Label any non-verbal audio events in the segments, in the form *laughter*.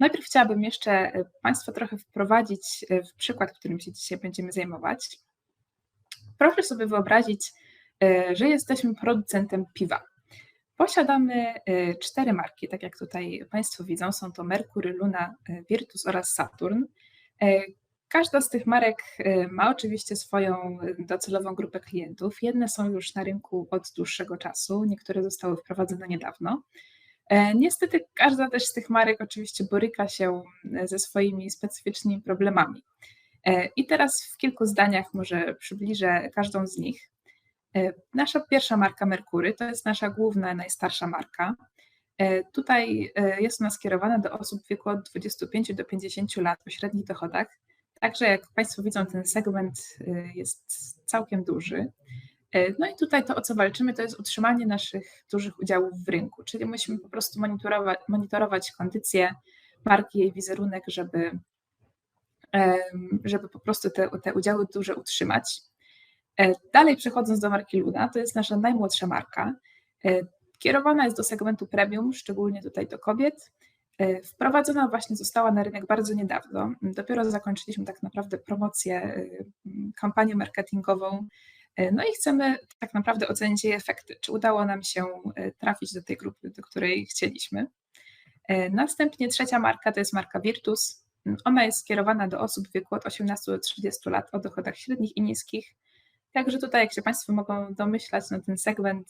Najpierw chciałabym jeszcze Państwa trochę wprowadzić w przykład, którym się dzisiaj będziemy zajmować. Proszę sobie wyobrazić, że jesteśmy producentem piwa. Posiadamy cztery marki, tak jak tutaj Państwo widzą, są to Merkury, Luna, Virtus oraz Saturn. Każda z tych marek ma oczywiście swoją docelową grupę klientów. Jedne są już na rynku od dłuższego czasu, niektóre zostały wprowadzone niedawno. E, niestety każda też z tych marek oczywiście boryka się e, ze swoimi specyficznymi problemami. E, I teraz w kilku zdaniach może przybliżę każdą z nich. Nasza pierwsza marka Merkury to jest nasza główna, najstarsza marka. Tutaj jest ona skierowana do osób w wieku od 25 do 50 lat o średnich dochodach Także jak Państwo widzą, ten segment jest całkiem duży. Y, no i tutaj to, o co walczymy, to jest utrzymanie naszych dużych udziałów w rynku, czyli musimy po prostu monitorować, monitorować kondycję marki, jej wizerunek, żeby, żeby po prostu te, te udziały duże utrzymać. E, dalej przechodząc do marki Luna, to jest nasza najmłodsza marka. E, kierowana jest do segmentu premium, szczególnie tutaj do kobiet. E, wprowadzona właśnie została na rynek bardzo niedawno. Dopiero zakończyliśmy tak naprawdę promocję, e, kampanię marketingową. E, no i chcemy tak naprawdę ocenić jej efekty. Czy udało nam się trafić do tej grupy, do której chcieliśmy. Następnie trzecia marka to jest marka Virtus. Ona jest skierowana do osób w wieku od 18 do 30 lat o dochodach średnich i niskich. Także tutaj, jak się Państwo mogą domyślać, no ten segment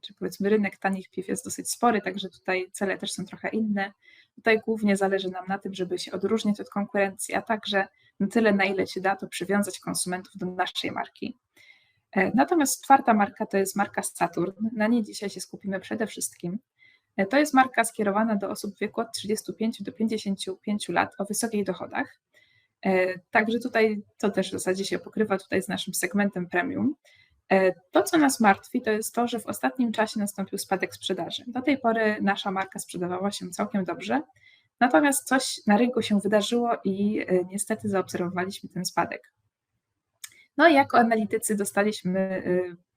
czy powiedzmy rynek tanich piw jest dosyć spory, także tutaj cele też są trochę inne. Tutaj głównie zależy nam na tym, żeby się odróżnić od konkurencji, a także na tyle, na ile się da, to przywiązać konsumentów do naszej marki. E, natomiast czwarta marka to jest marka Saturn. Na niej dzisiaj się skupimy przede wszystkim. E, to jest marka skierowana do osób w wieku od 35 do 55 lat o wysokich dochodach. E, także tutaj to też w zasadzie się pokrywa tutaj z naszym segmentem premium. To, co nas martwi, to jest to, że w ostatnim czasie nastąpił spadek sprzedaży. Do tej pory nasza marka sprzedawała się całkiem dobrze, natomiast coś na rynku się wydarzyło i e, niestety zaobserwowaliśmy ten spadek. No i jako analitycy dostaliśmy e,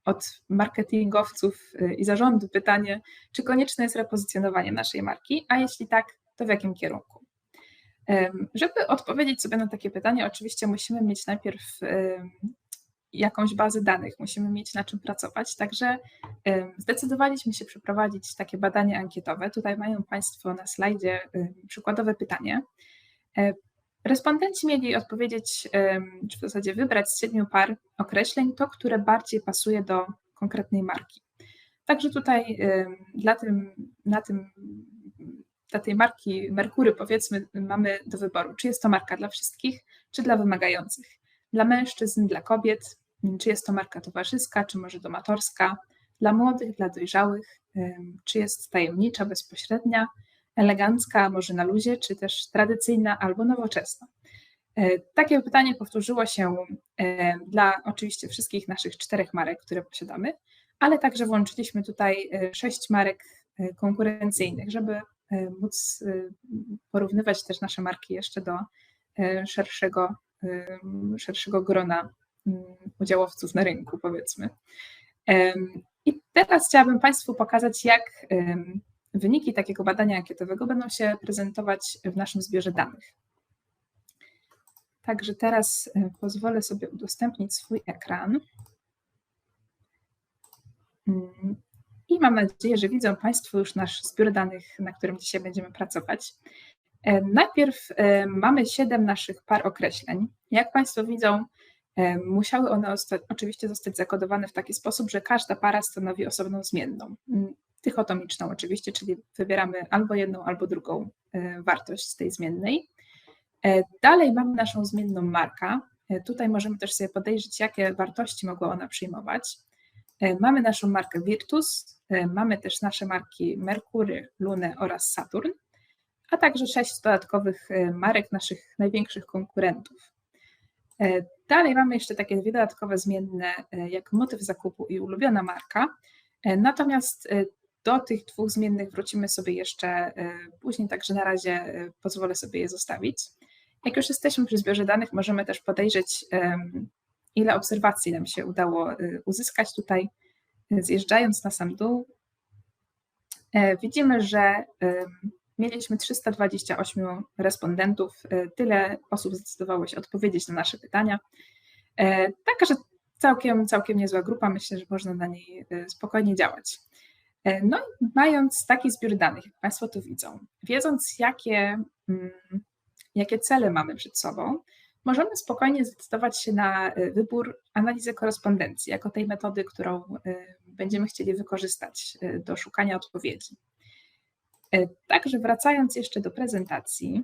od marketingowców i zarządu pytanie, czy konieczne jest repozycjonowanie naszej marki, a jeśli tak, to w jakim kierunku? Żeby odpowiedzieć sobie na takie pytanie, oczywiście musimy mieć najpierw jakąś bazę danych, musimy mieć na czym pracować. Także zdecydowaliśmy się przeprowadzić takie badanie ankietowe. Tutaj mają Państwo na slajdzie przykładowe pytanie. E, respondenci mieli odpowiedzieć, czy w zasadzie wybrać z siedmiu par określeń to, które bardziej pasuje do konkretnej marki. Także tutaj dla, tym, na tym, dla tej marki Merkury powiedzmy mamy do wyboru, czy jest to marka dla wszystkich, czy dla wymagających. Dla mężczyzn, dla kobiet, czy jest to marka towarzyska, czy może domatorska, dla młodych, dla dojrzałych, czy jest tajemnicza, bezpośrednia, elegancka, może na luzie, czy też tradycyjna albo nowoczesna. E, takie pytanie powtórzyło się dla oczywiście wszystkich naszych czterech marek, które posiadamy, ale także włączyliśmy tutaj e, sześć marek e, konkurencyjnych, żeby móc porównywać też nasze marki jeszcze do szerszego, szerszego grona udziałowców na rynku, powiedzmy. I teraz chciałabym Państwu pokazać, jak wyniki takiego badania ankietowego będą się prezentować w naszym zbiorze danych. Także teraz e, pozwolę sobie udostępnić swój ekran. Mm, I mam nadzieję, że widzą Państwo już nasz zbiór danych, na którym dzisiaj będziemy pracować. E, najpierw e, mamy siedem naszych par określeń. Jak Państwo widzą, Musiały one oczywiście zostać zakodowane w taki sposób, że każda para stanowi osobną zmienną. Dychotomiczną oczywiście, czyli wybieramy albo jedną, albo drugą e, wartość z tej zmiennej. E, dalej mamy naszą zmienną markę. Tutaj możemy też sobie podejrzeć, jakie wartości mogła ona przyjmować. E, mamy naszą markę Virtus, mamy też nasze marki Merkury, Lunę oraz Saturn, a także sześć dodatkowych marek naszych największych konkurentów. E, dalej mamy jeszcze takie dwie dodatkowe zmienne, e, jak motyw zakupu i ulubiona marka. E, natomiast do tych dwóch zmiennych wrócimy sobie jeszcze później, także na razie pozwolę sobie je zostawić. Jak już jesteśmy przy zbiorze danych, możemy też podejrzeć, ile obserwacji nam się udało uzyskać tutaj. Zjeżdżając na sam dół, widzimy, że mieliśmy 328 respondentów. Tyle osób zdecydowało się odpowiedzieć na nasze pytania. Taka, że całkiem, całkiem niezła grupa. Myślę, że można na niej spokojnie działać. No i mając taki zbiór danych, jak Państwo tu widzą, wiedząc jakie, mm, jakie cele mamy przed sobą, możemy spokojnie zdecydować się na wybór analizy korespondencji jako tej metody, którą będziemy chcieli wykorzystać do szukania odpowiedzi. Także wracając jeszcze do prezentacji,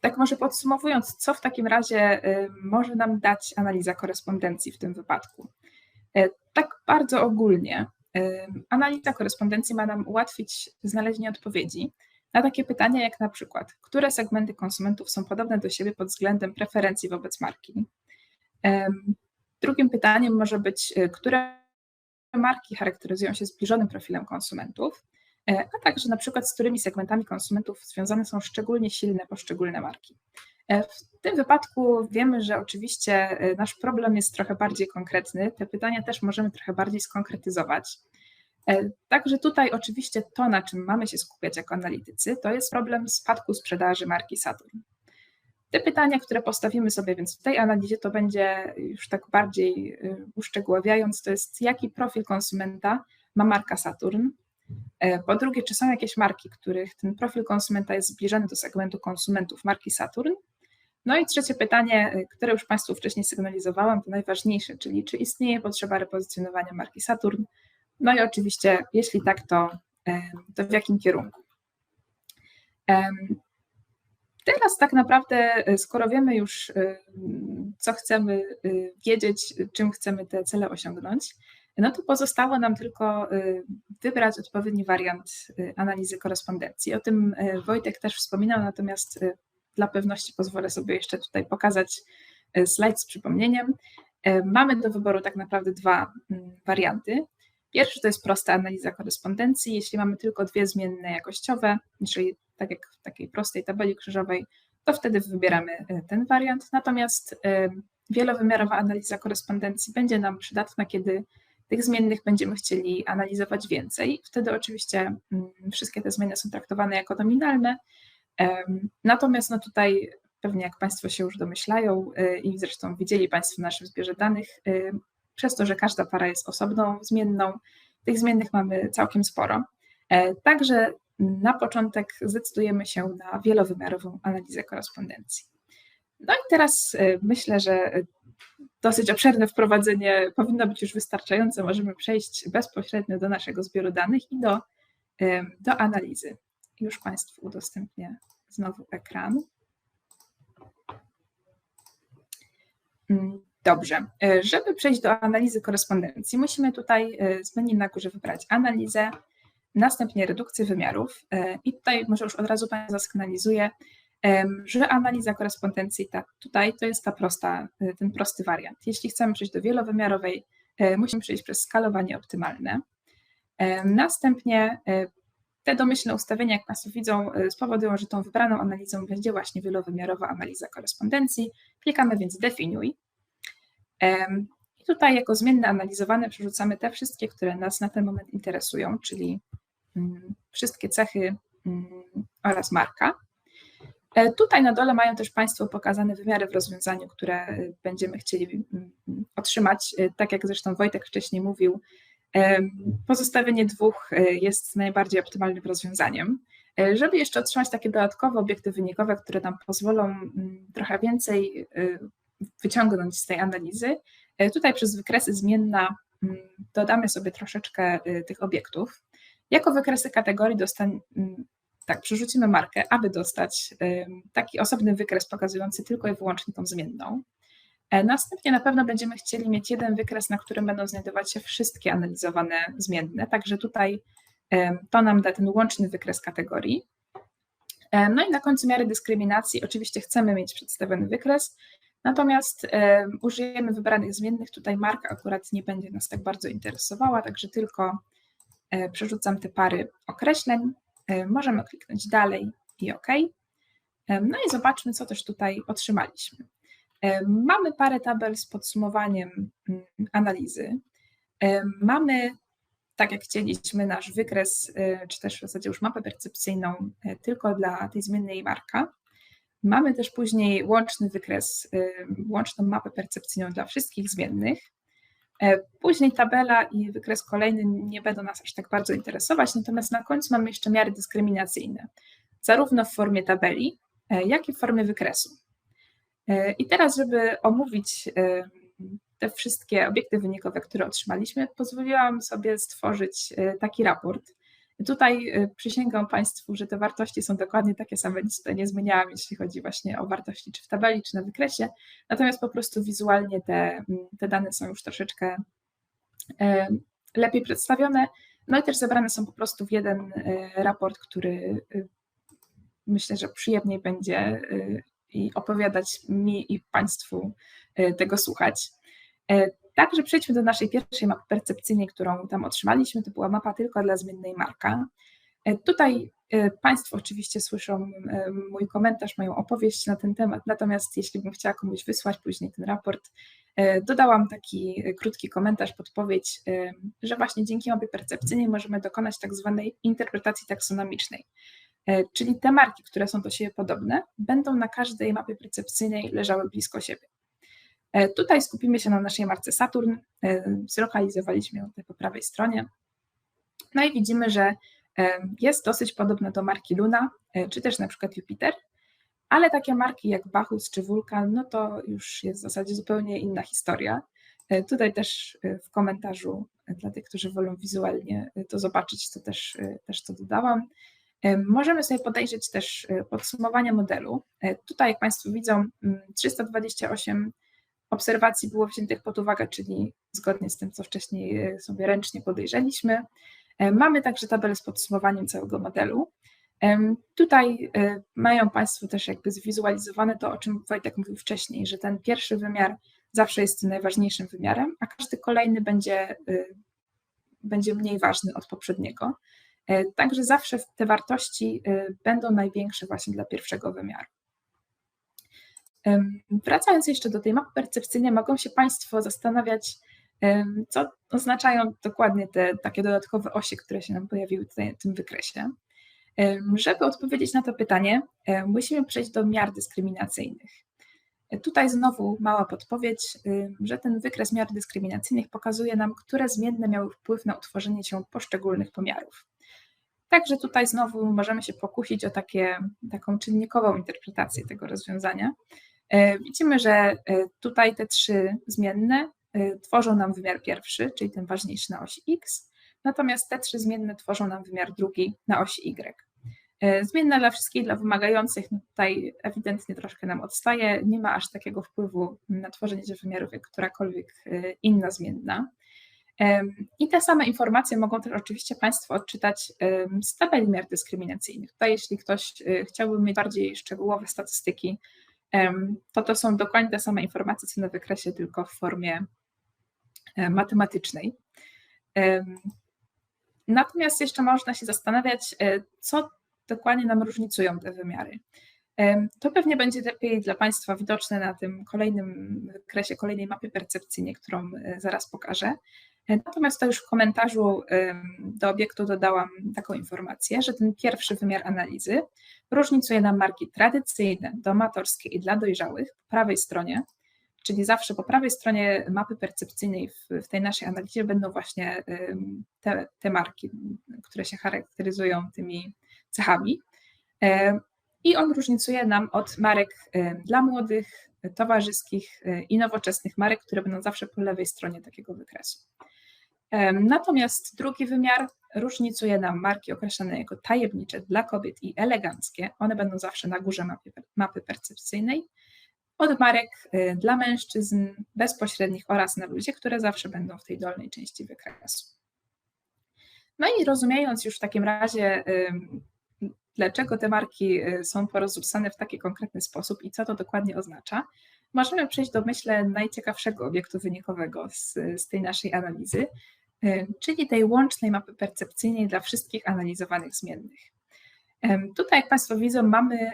tak może podsumowując, co w takim razie może nam dać analiza korespondencji w tym wypadku? Tak bardzo ogólnie, analiza korespondencji ma nam ułatwić znalezienie odpowiedzi, na takie pytania jak na przykład, które segmenty konsumentów są podobne do siebie pod względem preferencji wobec marki. Drugim pytaniem może być, e, które marki charakteryzują się zbliżonym profilem konsumentów, e, a także na przykład z którymi segmentami konsumentów związane są szczególnie silne poszczególne marki. E, w tym wypadku wiemy, że oczywiście nasz problem jest trochę bardziej konkretny. Te pytania też możemy trochę bardziej skonkretyzować. E, także tutaj oczywiście to, na czym mamy się skupiać jako analitycy, to jest problem spadku sprzedaży marki Saturn. Te pytania, które postawimy sobie więc w tej analizie, to będzie już tak bardziej y, uszczegóławiając, to jest jaki profil konsumenta ma marka Saturn. E, po drugie, czy są jakieś marki, których ten profil konsumenta jest zbliżony do segmentu konsumentów marki Saturn. No i trzecie pytanie, y, które już Państwu wcześniej sygnalizowałam, to najważniejsze, czyli czy istnieje potrzeba repozycjonowania marki Saturn no i oczywiście, jeśli tak, to, to w jakim kierunku? Teraz tak naprawdę, e, skoro wiemy już, e, co chcemy e, wiedzieć, czym chcemy te cele osiągnąć, no to pozostało nam tylko wybrać odpowiedni wariant analizy korespondencji. O tym Wojtek też wspominał, natomiast dla pewności pozwolę sobie jeszcze tutaj pokazać slajd z przypomnieniem. Mamy do wyboru tak naprawdę dwa warianty. Pierwszy to jest prosta analiza korespondencji. Jeśli mamy tylko dwie zmienne jakościowe, czyli tak jak w takiej prostej tabeli krzyżowej, to wtedy wybieramy e, ten wariant. Natomiast e, wielowymiarowa analiza korespondencji będzie nam przydatna, kiedy tych zmiennych będziemy chcieli analizować więcej. Wtedy oczywiście mm, wszystkie te zmiany są traktowane jako nominalne. Natomiast no tutaj pewnie jak Państwo się już domyślają e, i zresztą widzieli Państwo w naszym zbiorze danych, przez to, że każda para jest osobną, zmienną, tych zmiennych mamy całkiem sporo. E, także na początek zdecydujemy się na wielowymiarową analizę korespondencji. No i teraz e, myślę, że dosyć obszerne wprowadzenie powinno być już wystarczające. Możemy przejść bezpośrednio do naszego zbioru danych i do, e, do analizy. Już Państwu udostępnię znowu ekran. Dobrze, e, żeby przejść do analizy korespondencji, musimy tutaj e, z menu na górze wybrać analizę, następnie redukcję wymiarów e, i tutaj może już od razu Pani zasygnalizuję, że analiza korespondencji ta, tutaj to jest ta prosta, ten prosty wariant. Jeśli chcemy przejść do wielowymiarowej, musimy przejść przez skalowanie optymalne. Następnie te domyślne ustawienia, jak Państwo widzą, spowodują, że tą wybraną analizą będzie właśnie wielowymiarowa analiza korespondencji. Klikamy więc definiuj i tutaj jako zmienne analizowane przerzucamy te wszystkie, które nas na ten moment interesują, czyli mm, wszystkie cechy mm, oraz marka. E, tutaj na dole mają też Państwo pokazane wymiary w rozwiązaniu, które y, będziemy chcieli mm, otrzymać. E, tak jak zresztą Wojtek wcześniej mówił, pozostawienie dwóch e, jest najbardziej optymalnym rozwiązaniem. Żeby jeszcze otrzymać takie dodatkowe obiekty wynikowe, które nam pozwolą trochę więcej y, wyciągnąć z tej analizy. E, tutaj przez wykresy zmienna mm, dodamy sobie troszeczkę y, tych obiektów. Jako wykresy kategorii dostań, mm, tak, przerzucimy markę, aby dostać taki osobny wykres pokazujący tylko i wyłącznie tą zmienną. E, następnie na pewno będziemy chcieli mieć jeden wykres, na którym będą znajdować się wszystkie analizowane zmienne, także tutaj to nam da ten łączny wykres kategorii. E, no i na końcu miary dyskryminacji oczywiście chcemy mieć przedstawiony wykres, Natomiast e, użyjemy wybranych zmiennych. Tutaj marka akurat nie będzie nas tak bardzo interesowała, także tylko e, przerzucam te pary określeń. E, możemy kliknąć dalej i OK. No i zobaczmy, co też tutaj otrzymaliśmy. Mamy parę tabel z podsumowaniem mm, analizy. Mamy tak jak chcieliśmy, nasz wykres, czy też w zasadzie już mapę percepcyjną tylko dla tej zmiennej marka. Mamy też później łączny wykres, łączną mapę percepcyjną dla wszystkich zmiennych. Później tabela i wykres kolejny nie będą nas aż tak bardzo interesować, natomiast na końcu mamy jeszcze miary dyskryminacyjne, zarówno w formie tabeli, jak i w formie wykresu. I teraz, żeby omówić te wszystkie obiekty wynikowe, które otrzymaliśmy, pozwoliłam sobie stworzyć e, taki raport. Tutaj e, przysięgam Państwu, że te wartości są dokładnie takie same, nic tutaj nie zmieniałam, jeśli chodzi właśnie o wartości czy w tabeli, czy na wykresie, natomiast po prostu wizualnie te, te dane są już troszeczkę e, lepiej przedstawione, no i też zebrane są po prostu w jeden raport, który myślę, że przyjemniej będzie i opowiadać mi i Państwu tego słuchać. E, także przejdźmy do naszej pierwszej mapy percepcyjnej, którą tam otrzymaliśmy. To była mapa tylko dla zmiennej marka. E, tutaj e, Państwo oczywiście słyszą mój komentarz, moją opowieść na ten temat, natomiast jeśli bym chciała komuś wysłać później ten raport, dodałam taki krótki komentarz, podpowiedź, że właśnie dzięki mapie percepcyjnej możemy dokonać tak zwanej interpretacji taksonomicznej. Czyli te marki, które są do siebie podobne, będą na każdej mapie percepcyjnej leżały blisko siebie. E, tutaj skupimy się na naszej marce Saturn. E, zlokalizowaliśmy ją tutaj po prawej stronie. No i widzimy, że e, jest dosyć podobna do marki Luna, czy też na przykład Jupiter, ale takie marki jak Bacchus czy Wulkan, no to już jest w zasadzie zupełnie inna historia. Tutaj też w komentarzu dla tych, którzy wolą wizualnie to zobaczyć, to też, też to dodałam. Możemy sobie podejrzeć też podsumowanie modelu. Tutaj, jak Państwo widzą, 328 obserwacji było wziętych pod uwagę, czyli zgodnie z tym, co wcześniej e, sobie ręcznie podejrzeliśmy. E, mamy także tabelę z podsumowaniem całego modelu. Tutaj e, mają Państwo też jakby zwizualizowane to, o czym Wojtek mówił wcześniej, że ten pierwszy wymiar zawsze jest tym najważniejszym wymiarem, a każdy kolejny będzie, będzie mniej ważny od poprzedniego. Także zawsze te wartości będą największe właśnie dla pierwszego wymiaru. Wracając jeszcze do tej mapy percepcyjnej, mogą się Państwo zastanawiać, co oznaczają dokładnie te takie dodatkowe osie, które się nam pojawiły tutaj w tym wykresie. Żeby odpowiedzieć na to pytanie, musimy przejść do miar dyskryminacyjnych. Tutaj znowu mała podpowiedź, że ten wykres miar dyskryminacyjnych pokazuje nam, które zmienne miały wpływ na utworzenie się poszczególnych pomiarów. Także tutaj znowu możemy się pokusić o takie, taką czynnikową interpretację tego rozwiązania. E, widzimy, że e, tutaj te trzy zmienne e, tworzą nam wymiar pierwszy, czyli ten ważniejszy na osi x, natomiast te trzy zmienne tworzą nam wymiar drugi na osi y. Zmienna dla wszystkich, dla wymagających, no tutaj ewidentnie troszkę nam odstaje, nie ma aż takiego wpływu na tworzenie się wymiarów jak którakolwiek inna zmienna. I te same informacje mogą też oczywiście Państwo odczytać z tabeli miar dyskryminacyjnych. Tutaj jeśli ktoś chciałby mieć bardziej szczegółowe statystyki to to są dokładnie te same informacje, co na wykresie, tylko w formie e, matematycznej. Natomiast jeszcze można się zastanawiać, e, co dokładnie nam różnicują te wymiary. To pewnie będzie lepiej dla Państwa widoczne na tym kolejnym wykresie, kolejnej mapie percepcyjnej, którą e, zaraz pokażę. Natomiast to już w komentarzu do obiektu dodałam taką informację, że ten pierwszy wymiar analizy różnicuje nam marki tradycyjne, domatorskie i dla dojrzałych po prawej stronie, czyli zawsze po prawej stronie mapy percepcyjnej w, w tej naszej analizie będą właśnie te, te marki, które się charakteryzują tymi cechami. I on różnicuje nam od marek dla młodych, towarzyskich i nowoczesnych marek, które będą zawsze po lewej stronie takiego wykresu. Natomiast drugi wymiar różnicuje nam marki określane jako tajemnicze dla kobiet i eleganckie. One będą zawsze na górze mapy, mapy percepcyjnej. Od marek y, dla mężczyzn bezpośrednich oraz na ludzie, które zawsze będą w tej dolnej części wykresu. No i rozumiejąc już w takim razie, dlaczego te marki y, są porozrzucane w taki konkretny sposób i co to dokładnie oznacza, możemy przejść do, myślę, najciekawszego obiektu wynikowego z, z tej naszej analizy, czyli tej łącznej mapy percepcyjnej dla wszystkich analizowanych zmiennych. Tutaj, jak Państwo widzą, mamy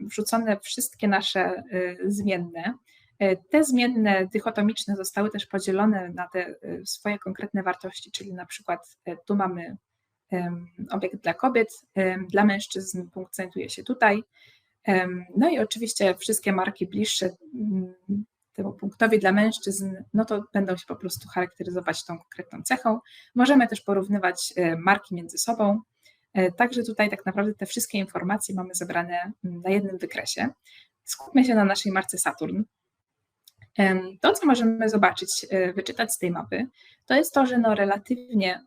wrzucone wszystkie nasze e, zmienne. E, te zmienne dychotomiczne zostały też podzielone na te e, swoje konkretne wartości, czyli na przykład e, tu mamy obiekt dla kobiet, dla mężczyzn punkt znajduje się tutaj. No i oczywiście wszystkie marki bliższe temu punktowi dla mężczyzn, no to będą się po prostu charakteryzować tą konkretną cechą. Możemy też porównywać marki między sobą. Także tutaj tak naprawdę te wszystkie informacje mamy zebrane mm, na jednym wykresie. Skupmy się na naszej marce Saturn. To, co możemy zobaczyć, e, wyczytać z tej mapy, to jest to, że no relatywnie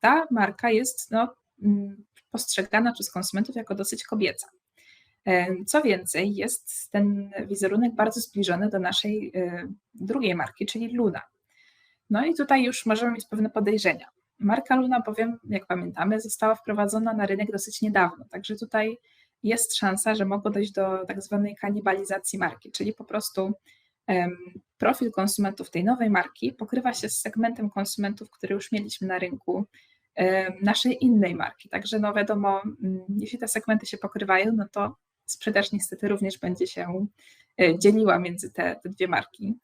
ta marka jest no, mm, postrzegana przez konsumentów jako dosyć kobieca. Co więcej, jest ten wizerunek bardzo zbliżony do naszej e, drugiej marki, czyli Luna. No i tutaj już możemy mieć pewne podejrzenia. Marka Luna, powiem, jak pamiętamy, została wprowadzona na rynek dosyć niedawno, także tutaj jest szansa, że mogło dojść do tak zwanej kanibalizacji marki, czyli po prostu profil konsumentów tej nowej marki pokrywa się z segmentem konsumentów, który już mieliśmy na rynku naszej innej marki. Także no wiadomo, mm, jeśli te segmenty się pokrywają, no to sprzedaż niestety również będzie się e, dzieliła między te, te dwie marki.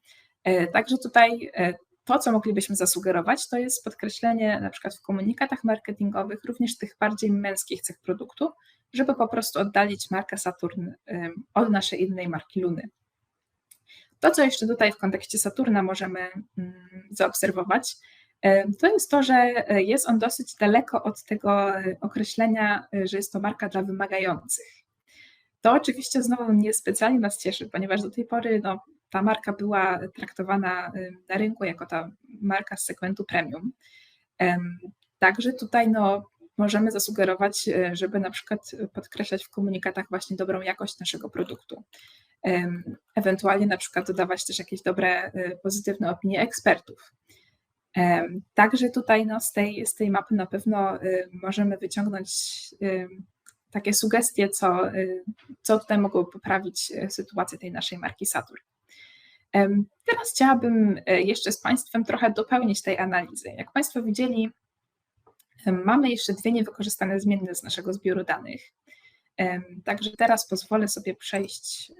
E, także tutaj e, to, co moglibyśmy zasugerować, to jest podkreślenie na przykład w komunikatach marketingowych również tych bardziej męskich cech produktu, żeby po prostu oddalić markę Saturn od naszej innej marki Luny. To, co jeszcze tutaj w kontekście Saturna możemy mm, zaobserwować, to jest to, że jest on dosyć daleko od tego określenia, że jest to marka dla wymagających. To oczywiście znowu nie specjalnie nas cieszy, ponieważ do tej pory no, ta marka była traktowana na rynku jako ta marka z segmentu premium. Także tutaj no, możemy zasugerować, e, żeby na przykład podkreślać w komunikatach właśnie dobrą jakość naszego produktu. Ewentualnie na przykład dodawać też jakieś dobre, e, pozytywne opinie ekspertów. Także tutaj no, z, tej, z tej mapy na pewno e, możemy wyciągnąć takie sugestie, co, co tutaj mogło poprawić sytuację tej naszej marki Saturn. Teraz chciałabym jeszcze z Państwem trochę dopełnić tej analizy. Jak Państwo widzieli, Mamy jeszcze dwie niewykorzystane zmienne z naszego zbioru danych. Także teraz pozwolę sobie przejść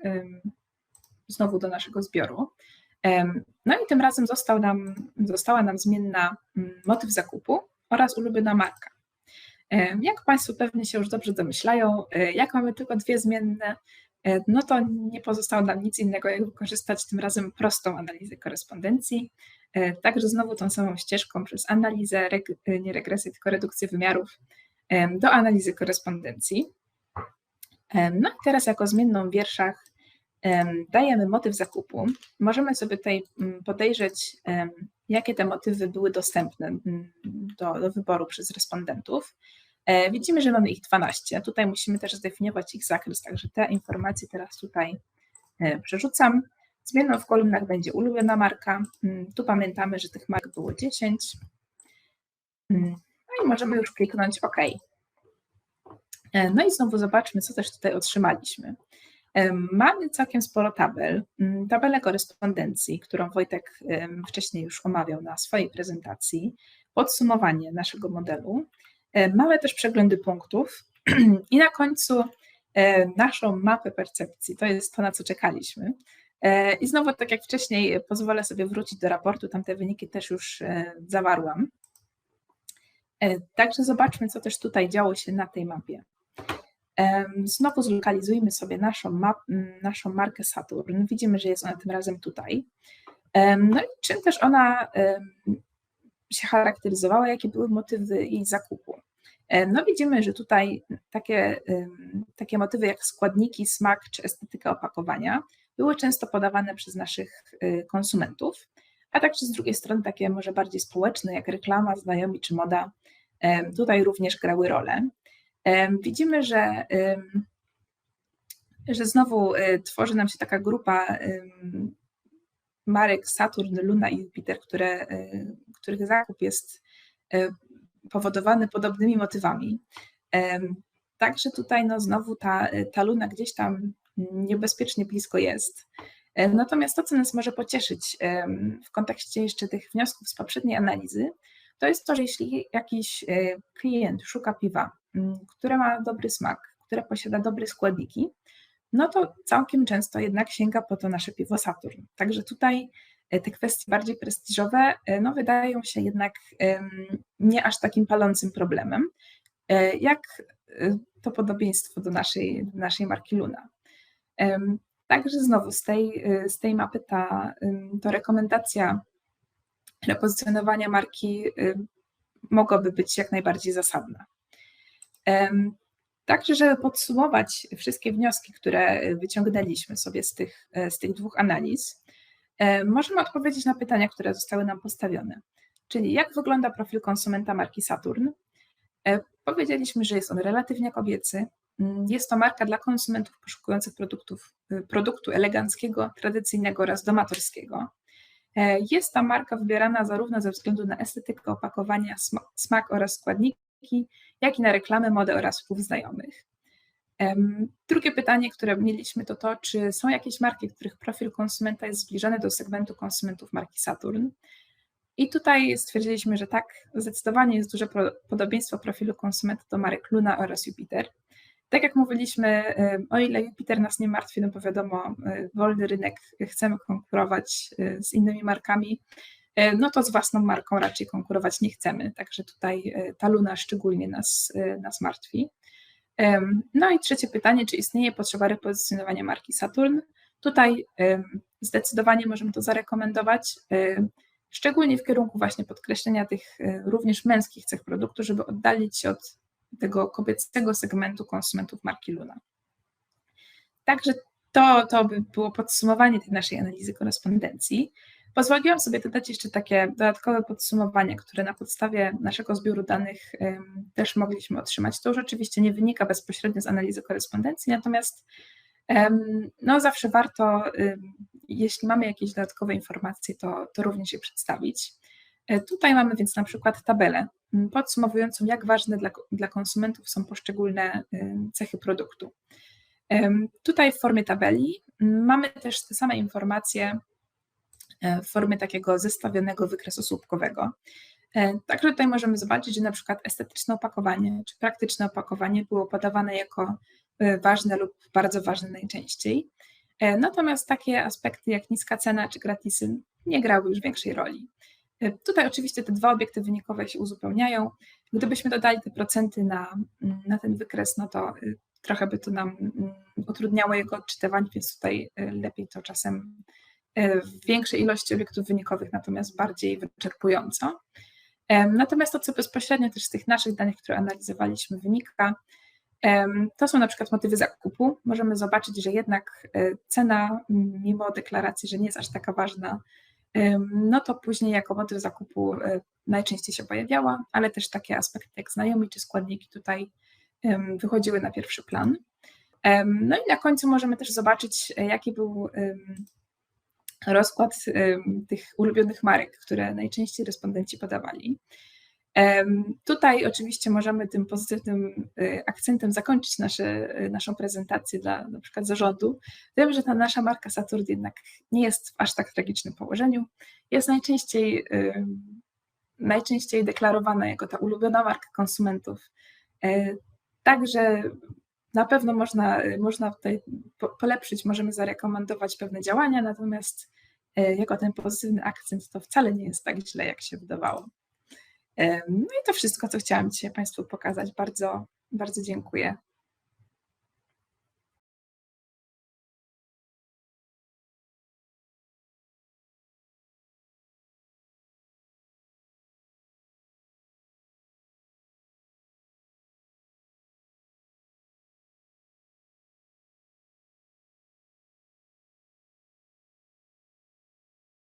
znowu do naszego zbioru. No i tym razem został nam, została nam zmienna mm, motyw zakupu oraz ulubiona marka. Jak Państwo pewnie się już dobrze domyślają, e, jak mamy tylko dwie zmienne, e, no to nie pozostało nam nic innego, jak wykorzystać tym razem prostą analizę korespondencji, E, także znowu tą samą ścieżką przez analizę, nie regresję, tylko redukcję wymiarów do analizy korespondencji. No i teraz jako zmienną w wierszach dajemy motyw zakupu. Możemy sobie tutaj mm, podejrzeć, jakie te motywy były dostępne mm, do, do wyboru przez respondentów. E, widzimy, że mamy ich 12. Tutaj musimy też zdefiniować ich zakres, także te informacje teraz tutaj przerzucam. Zmienną w kolumnach będzie ulubiona marka. Mm, tu pamiętamy, że tych mark było 10. Mm, no i możemy już kliknąć OK. E, no i znowu zobaczmy, co też tutaj otrzymaliśmy. E, mamy całkiem sporo tabel, mm, tabelę korespondencji, którą Wojtek wcześniej już omawiał na swojej prezentacji, podsumowanie naszego modelu. E, mamy też przeglądy punktów *clears throat* i na końcu naszą mapę percepcji. To jest to, na co czekaliśmy. E, I znowu, tak jak wcześniej, pozwolę sobie wrócić do raportu, tam te wyniki też już e, zawarłam. E, także zobaczmy, co też tutaj działo się na tej mapie. Znowu zlokalizujmy sobie naszą, map, naszą markę Saturn. Widzimy, że jest ona tym razem tutaj. No i czym też ona się charakteryzowała, jakie były motywy jej zakupu. No widzimy, że tutaj takie, takie motywy jak składniki, smak czy estetyka opakowania były często podawane przez naszych y, konsumentów, a także z drugiej strony takie może bardziej społeczne, jak reklama, znajomi czy moda, tutaj również grały rolę. Widzimy, że, że znowu y, tworzy nam się taka grupa marek Saturn, Luna i Jupiter, które, y, których zakup jest powodowany podobnymi motywami. Także tutaj no znowu ta, ta Luna gdzieś tam niebezpiecznie blisko jest. E, natomiast to, co nas może pocieszyć w kontekście jeszcze tych wniosków z poprzedniej analizy, to jest to, że jeśli jakiś e, klient szuka piwa, które ma dobry smak, które posiada dobre składniki, no to całkiem często jednak sięga po to nasze piwo Saturn. Także tutaj te kwestie bardziej prestiżowe no, wydają się jednak nie aż takim palącym problemem, jak to podobieństwo do naszej, naszej marki Luna. Także znowu z tej, z tej mapy ta to rekomendacja repozycjonowania marki mogłaby być jak najbardziej zasadna. Także, żeby podsumować wszystkie wnioski, które wyciągnęliśmy sobie z tych, z tych dwóch analiz, możemy odpowiedzieć na pytania, które zostały nam postawione. Czyli jak wygląda profil konsumenta marki Saturn? Powiedzieliśmy, że jest on relatywnie kobiecy. Mm, jest to marka dla konsumentów poszukujących produktów, produktu eleganckiego, tradycyjnego oraz domatorskiego. E, jest ta marka wybierana zarówno ze względu na estetykę opakowania, smak oraz składniki, jak i na reklamę, modę oraz wpływ znajomych. Drugie pytanie, które mieliśmy, to to, czy są jakieś marki, których profil konsumenta jest zbliżony do segmentu konsumentów marki Saturn. I tutaj stwierdziliśmy, że tak, zdecydowanie jest duże podobieństwo profilu konsumenta do marek Luna oraz Jupiter. Tak jak mówiliśmy, o ile Jupiter nas nie martwi, no bo wiadomo, wolny rynek, chcemy konkurować z innymi markami, no to z własną marką raczej konkurować nie chcemy. Także tutaj ta Luna szczególnie nas, nas martwi. No i trzecie pytanie, czy istnieje potrzeba repozycjonowania marki Saturn? Tutaj zdecydowanie możemy to zarekomendować, szczególnie w kierunku właśnie podkreślenia tych również męskich cech produktu, żeby oddalić się od tego kobiecego segmentu konsumentów marki Luna. Także to, to by było podsumowanie tej naszej analizy korespondencji. Pozwoliłam sobie dodać jeszcze takie dodatkowe podsumowanie, które na podstawie naszego zbioru danych um, też mogliśmy otrzymać. To już oczywiście nie wynika bezpośrednio z analizy korespondencji, natomiast um, no zawsze warto, um, jeśli mamy jakieś dodatkowe informacje, to, to również je przedstawić. E, tutaj mamy więc na przykład tabelę podsumowującą, jak ważne dla, dla konsumentów są poszczególne cechy produktu. Tutaj w formie tabeli mamy też te same informacje e, w formie takiego zestawionego wykresu słupkowego. E, także tutaj możemy zobaczyć, że na przykład estetyczne opakowanie czy praktyczne opakowanie było podawane jako ważne lub bardzo ważne najczęściej. Natomiast takie aspekty jak niska cena czy gratisy nie grały już większej roli. E, tutaj oczywiście te dwa obiekty wynikowe się uzupełniają. Gdybyśmy dodali te procenty na, na ten wykres, no to y, trochę by to nam mm, utrudniało jego odczytywanie, więc tutaj y, lepiej to czasem y, w większej ilości obiektów wynikowych, natomiast bardziej wyczerpująco. Natomiast to, co bezpośrednio też z tych naszych danych, które analizowaliśmy, wynika, to są na przykład motywy zakupu. Możemy zobaczyć, że jednak cena, mimo deklaracji, że nie jest aż taka ważna, no to później jako motyw zakupu e, najczęściej się pojawiała, ale też takie aspekty jak znajomi czy składniki tutaj wychodziły na pierwszy plan. No i na końcu możemy też zobaczyć, e, jaki był rozkład tych ulubionych marek, które najczęściej respondenci podawali. Tutaj oczywiście możemy tym pozytywnym y, akcentem zakończyć nasze, y, naszą prezentację dla na przykład zarządu. Wiem, że ta nasza marka Saturn jednak nie jest w aż tak tragicznym położeniu. Jest najczęściej, najczęściej deklarowana jako ta ulubiona marka konsumentów. E, także na pewno można, można tutaj polepszyć, możemy zarekomendować pewne działania, natomiast e, jako ten pozytywny akcent to wcale nie jest tak źle, jak się wydawało. No i to wszystko, co chciałam dzisiaj Państwu pokazać. Bardzo, bardzo dziękuję.